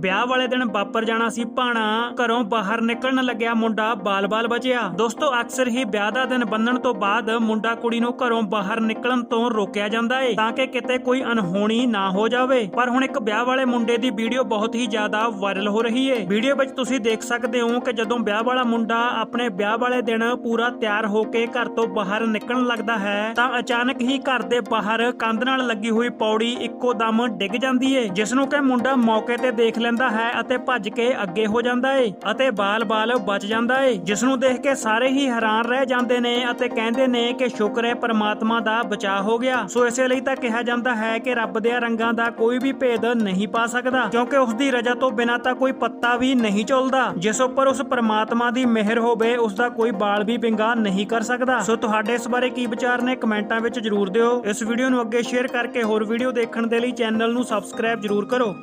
ਵਿਆਹ ਵਾਲੇ ਦਿਨ ਵਾਪਰ ਜਾਣਾ ਸੀ ਭਾਣਾ। ਘਰੋਂ ਬਾਹਰ ਨਿਕਲਣ ਲੱਗਿਆ ਮੁੰਡਾ, ਬਾਲ-ਬਾਲ ਬਚਿਆ। ਦੋਸਤੋ, ਅਕਸਰ ਹੀ ਵਿਆਹ ਦਾ ਦਿਨ ਬੰਨਣ ਤੋਂ ਬਾਅਦ ਮੁੰਡਾ ਕੁੜੀ ਨੂੰ ਘਰੋਂ ਬਾਹਰ ਨਿਕਲਣ ਤੋਂ ਰੋਕਿਆ ਜਾਂਦਾ ਏ, ਤਾਂ ਕਿ ਕਿਤੇ ਕੋਈ ਅਨਹੋਣੀ ਨਾ ਹੋ ਜਾਵੇ। ਪਰ ਹੁਣ ਇੱਕ ਵਿਆਹ ਵਾਲੇ ਮੁੰਡੇ ਦੀ ਵੀਡੀਓ ਬਹੁਤ ਹੀ ਜ਼ਿਆਦਾ ਵਾਇਰਲ ਹੋ ਰਹੀ ਏ। ਵੀਡੀਓ ਵਿੱਚ ਤੁਸੀਂ ਦੇਖ ਸਕਦੇ ਹੋ ਕਿ ਜਦੋਂ ਵਿਆਹ ਵਾਲਾ ਮੁੰਡਾ ਆਪਣੇ ਵਿਆਹ ਵਾਲੇ ਦਿਨ ਪੂਰਾ ਤਿਆਰ ਹੋ ਕੇ ਘਰ ਤੋਂ ਬਾਹਰ ਨਿਕਲਣ ਲੱਗਦਾ ਹੈ, ਤਾਂ ਅਚਾਨਕ ਹੀ ਘਰ ਦੇ ਬਾਹਰ ਕੰਧ ਨਾਲ ਲੱਗੀ ਹੋਈ ਪੌੜੀ ਇੱਕੋ ਦਮ ਡਿੱਗ ਜਾਂਦੀ ਏ, ਜਿਸ ਨੂੰ ਕਿ ਮੁੰਡਾ ਮੌਕੇ ਤੇ ਦੇਖ ਲੈ ਲੈਂਦਾ ਹੈ ਅਤੇ ਭੱਜ ਕੇ ਅੱਗੇ ਹੋ ਜਾਂਦਾ ਏ ਅਤੇ ਬਾਲ-ਬਾਲ ਬਚ ਜਾਂਦਾ ਏ। ਜਿਸ ਨੂੰ ਦੇਖ ਕੇ ਸਾਰੇ ਹੀ ਹੈਰਾਨ ਰਹਿ ਜਾਂਦੇ ਨੇ ਅਤੇ ਕਹਿੰਦੇ ਨੇ ਕਿ ਸ਼ੁਕਰ ਹੈ ਪਰਮਾਤਮਾ ਦਾ ਬਚਾਅ ਹੋ ਗਿਆ। ਸੋ ਇਸੇ ਲਈ ਤਾਂ ਕਿਹਾ ਜਾਂਦਾ ਹੈ ਕਿ ਰੱਬ ਦੇ ਰੰਗਾਂ ਦਾ ਕੋਈ ਵੀ ਭੇਦ ਨਹੀਂ ਪਾ ਸਕਦਾ, ਕਿਉਂਕਿ ਉਸ ਦੀ ਰਜ਼ਾ ਤੋਂ ਬਿਨਾਂ ਤਾਂ ਕੋਈ ਪੱਤਾ ਵੀ ਨਹੀਂ ਝੁਲਦਾ ਜਿਸ ਉੱਪਰ ਉਸ ਪਰਮਾਤਮਾ ਦੀ ਮਿਹਰ ਹੋਵੇ, ਉਸ ਦਾ ਕੋਈ ਬਾਲ ਵੀ ਬਿੰਗਾ ਨਹੀਂ ਕਰ ਸਕਦਾ। ਸੋ ਤੁਹਾਡੇ ਇਸ ਬਾਰੇ ਕੀ ਵਿਚਾਰ ਨੇ ਕਮੈਂਟਾਂ ਵਿੱਚ ਜਰੂਰ ਦਿਓ। ਇਸ ਵੀਡੀਓ ਨੂੰ ਅੱਗੇ ਸ਼ੇਅਰ ਕਰਕੇ ਹੋਰ ਵੀਡੀਓ ਦੇਖਣ ਦੇ ਲਈ ਚੈਨਲ ਨੂੰ ਸਬਸਕ੍ਰਾਈਬ ਜਰੂਰ ਕਰੋ।